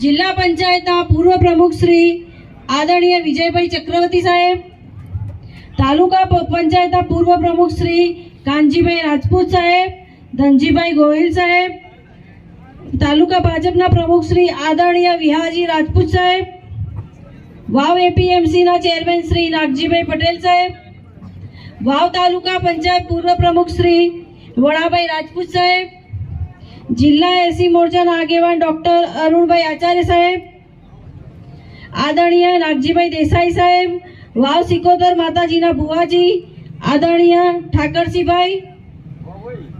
જિલ્લા પંચાયતના પૂર્વ પ્રમુખ શ્રી આદરણીય વિજયભાઈ ચક્રવર્તી સાહેબ, તાલુકા પંચાયતના પૂર્વ પ્રમુખ શ્રી કાનજીભાઈ રાજપૂત સાહેબ, ધનજીભાઈ ગોહિલ સાહેબ, તાલુકા ભાજપના પ્રમુખ શ્રી આદરણીય વિહાજી રાજપૂત સાહેબ, વાવ એપીએમસીના ચેરમેન શ્રી નાગજીભાઈ પટેલ સાહેબ, વાવ તાલુકા પંચાયત પૂર્વ પ્રમુખ શ્રી વડાભાઈ રાજપૂત સાહેબ જિલ્લા એસી મોરચાના આગેવાન ડોક્ટર અરુણભાઈ આચાર્ય સાહેબ આદરણીય નાગજીભાઈ દેસાઈ સાહેબ વાવ સિકોતર માતાજીના ભુવાજી આદરણીય ઠાકરસિંહભાઈ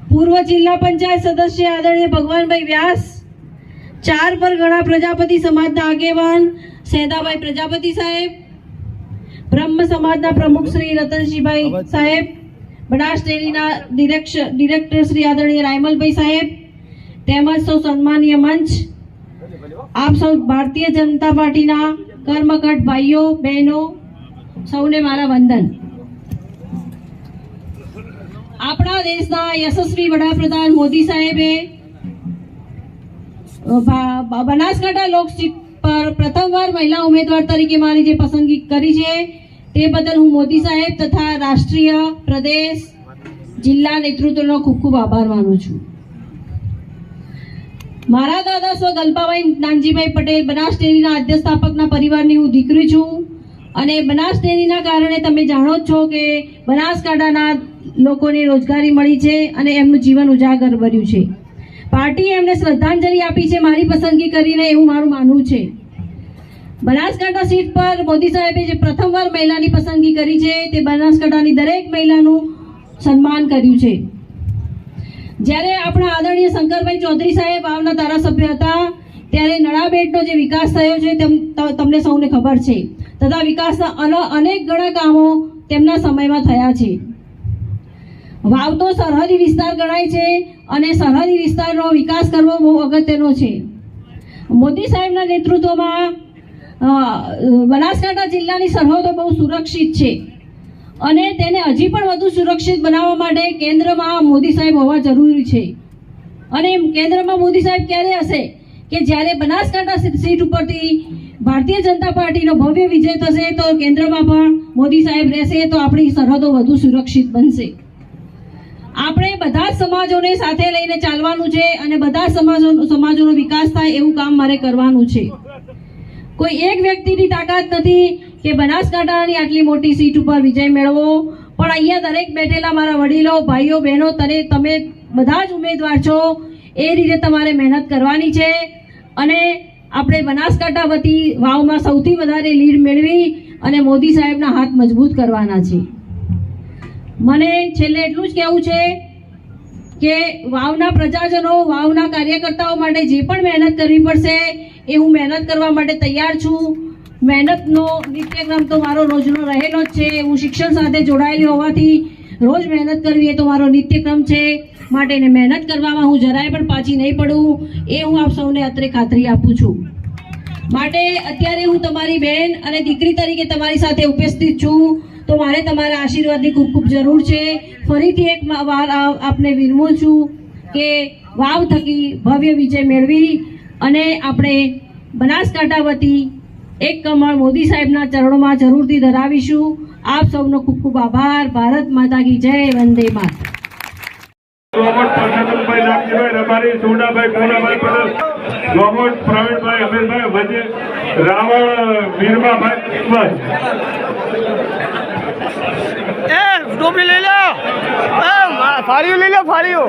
પૂર્વ જિલ્લા પંચાયત સદસ્ય આદરણીય ભગવાનભાઈ વ્યાસ ચાર પર ગણા પ્રજાપતિ સમાજના આગેવાન સેદાભાઈ પ્રજાપતિ સાહેબ બ્રહ્મ સમાજના પ્રમુખ શ્રી રતનસિંહભાઈ સાહેબ બનાસ ડેરીના ડિરેક્ટર શ્રી આદરણીય રાયમલભાઈ સાહેબ તેમજ સૌ સન્માનીય મંચ, આપ સૌ ભારતીય જનતા પાર્ટીના કર્મકટ ભાઈઓ, બહેનો, સૌને મારા વંદન. આપણા દેશના યશસ્વી વડાપ્રધાન મોદી સાહેબે બનાસકાંઠા લોકસીટ પર પ્રથમવાર મહિલા ઉમેદવાર તરીકે મારી જે પસંદગી કરી છે, તે બદલ હું મોદી સાહેબ તથા રાષ્ટ્રીય પ્રદેશ જિલ્લા નેતૃત્વનો ખૂબ ખૂબ આભાર માનું છું. મારા દાદા સ્વ ગલ્પાભાઈ નાનજીભાઈ પટેલ બનાસ ડેરીના આદ્ય સ્થાપકના પરિવારની હું દીકરી છું. અને બનાસ ડેરીના કારણે તમે જાણો જ છો કે બનાસકાંઠાના લોકોને રોજગારી મળી છે અને એમનું જીવન ઉજાગર બન્યું છે. પાર્ટીએ એમને શ્રદ્ધાંજલિ આપી છે મારી પસંદગી કરીને એવું મારું માનવું છે. બનાસકાંઠા સીટ પર મોદી સાહેબે જે પ્રથમવાર મહિલાની પસંદગી કરી છે તે બનાસકાંઠાની દરેક મહિલાનું સન્માન કર્યું છે. જ્યારે આપણા આદરણીય શંકરભાઈ ચૌધરી સાહેબ વાવના ધારાસભ્ય હતા, ત્યારે નળાબેટનો જે વિકાસ થયો છે, તેમ તમને સૌને ખબર છે. તથા વિકાસના અન- અનેક ઘણા કામો તેમના સમયમાં થયા છે. વાવ તો સરહદી વિસ્તાર ગણાય છે અને સરહદી વિસ્તારનો વિકાસ કરવો બહુ અગત્યનો છે. મોદી સાહેબના નેતૃત્વમાં બનાસકાંઠા જિલ્લાની સરહદો બહુ સુરક્ષિત છે. અને તેને હજી પણ વધુ સુરક્ષિત બનાવવા માટે કેન્દ્રમાં મોદી સાહેબ હોવા જરૂરી છે. અને કેન્દ્રમાં મોદી સાહેબ ક્યારે હશે કે જ્યારે બનાસકાંઠા સીટ ઉપરથી ભારતીય જનતા પાર્ટીનો ભવ્ય વિજય થશે તો કેન્દ્રમાં પણ મોદી સાહેબ રહેશે તો આપણી સરહદો વધુ સુરક્ષિત બનશે. આપણે બધા સમાજોને સાથે લઈને ચાલવાનું છે અને બધા સમાજો, સમાજોનો વિકાસ થાય એવું કામ મારે કરવાનું છે. કોઈ એક વ્યક્તિની તાકાત નથી કે બનાસકાંઠાની આટલી મોટી સીટ ઉપર વિજય મેળવો. પણ અહીંયા દરેક બેઠેલા મારા વડીલો, ભાઈઓ, બહેનો, તને તમે બધા જ ઉમેદવાર છો. એ રીતે તમારે મહેનત કરવાની છે. અને આપણે બનાસકાંઠા વતી વાવમાં સૌથી વધારે લીડ મેળવી અને મોદી સાહેબના હાથ મજબૂત કરવાના છે. મને છેલ્લે એટલું જ કહેવું છે કે વાવના પ્રજાજનો, વાવના કાર્યકર્તાઓ માટે જે પણ મહેનત કરવી પડશે, એ હું મહેનત કરવા માટે તૈયાર છું. મહેનતનો નિત્યક્રમ તો મારો રોજનો રહેલો જ છે. હું શિક્ષણ સાથે જોડાયેલી હોવાથી રોજ મહેનત કરવી એ તો મારો નિત્યક્રમ છે. માટે એને મહેનત કરવામાં હું જરાય પણ પાછી નહીં પડું. એ હું આપ સૌને અત્રે ખાતરી આપું છું. માટે અત્યારે હું તમારી બહેન અને દીકરી તરીકે તમારી સાથે ઉપસ્થિત છું. તો મારે તમારા આશીર્વાદની ખૂબ ખૂબ જરૂર છે. ફરીથી એક વાર આપને વિનવું છું કે વાવ થકી ભવ્ય વિજય મેળવી અને આપણે બનાસકાંઠા વતી એક કમળ મોદી સાહેબના ચરણોમાં જરૂરથી ધરાવીશું. આપ સૌનો ખૂબ ખૂબ આભાર. ભારત માતા કી જય વંદે માત. ગોમટ પરસોત્તમભાઈ રબારી સોડાભાઈ કોનાભાઈ પટેલ ગોમટ પ્રવીણભાઈ અમીરભાઈ વજે રાવણ વીરમાભાઈ બસ. એ ટોપી લઈ લો. એ ફાળીઓ લઈ લો ફાળીઓ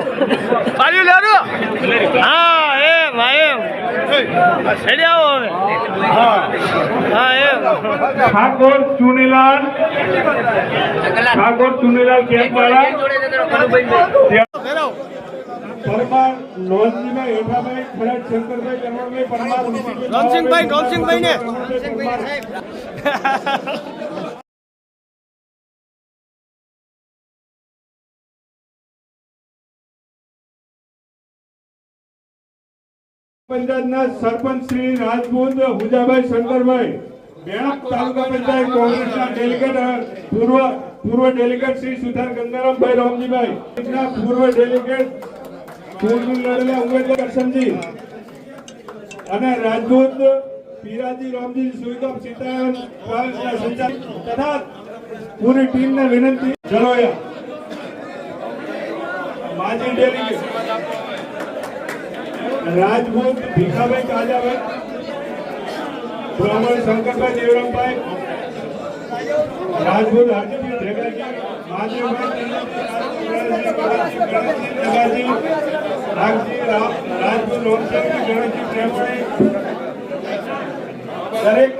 ફાળીઓ લેરો હા એ એમ હેડી આવો હવે. હા એમ. ઠાકોર ચુનીલાલ. ઠાકોર ચુનીલાલ કેમ્પવાળા પરમાર નોંધજીભાઈ હેઠાભાઈ ખરાજ શંકરભાઈ ચરણભાઈ પરમાર રણસિંહભાઈ રણસિંહભાઈ ને પંચાયતના સરપંચ શ્રી રાજપૂત હુજાભાઈ શંકરભાઈ બેણક તાલુકા પંચાયત કોંગ્રેસના ડેલિગેટ પૂર્વ પૂર્વ ડેલિગેટ શ્રી સુધાર ગંગારામભાઈ રામજીભાઈ પૂર્વ ડેલિગેટ રામજી, સુઈગમ સીતારામ ટ્રાવેલ્સના સંચાલક તથા વિનંતી. ચલોયા માજી ડેલીગેટ. રાજપૂત ભીખાભાઈ કાજાભાઈ, બ્રાહ્મણ શંકરભાઈ દેવરામભાઈ, રાજપૂત હાજીભાઈ ભેગાજી રાજપૂત રોમચંદ્ર ગણેશજી પ્રેમણી દરેક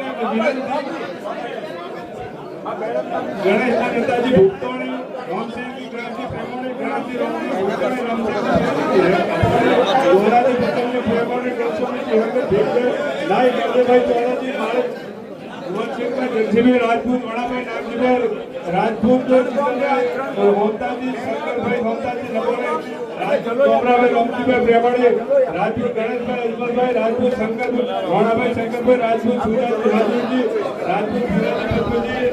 ગણેશના નેતાજી ભૂપતોણી રામસિંહજી ગણેશજી પ્રેમણી, ગણેશજી રામજી ભૂપતોણી રામસિંહજી ગોરાજી ભૂપતોણી પ્રેમણી ભેગે નાઈ ચોરાજી જગજીભાઈ રાજપૂત, વડાભાઈ નાગજીભાઈ, રાજપૂત મમતાજી, શંકરભાઈ મમતાજી નગોરે રાજપૂત કોમરાભાઈ રમજીભાઈ પ્રેમણી રાજપૂત ગણેશભાઈ અજમલભાઈ રાજપૂત શંકરભાઈ વડાભાઈ શંકરભાઈ, રાજપૂત સુરજ રાજપૂતજી, રાજપૂત સુરજજી પદ્મજી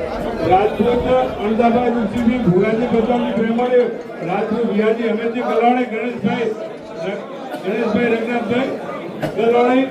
રાજપૂત અણદાભાઈ ઋષિજી ભુરાજી બચાવજી પ્રેમણી રાજપૂત વિહાજી હમેશજી કલાણી ગણેશભાઈ ગણેશભાઈ રઘનાથભાઈ ગલવાણી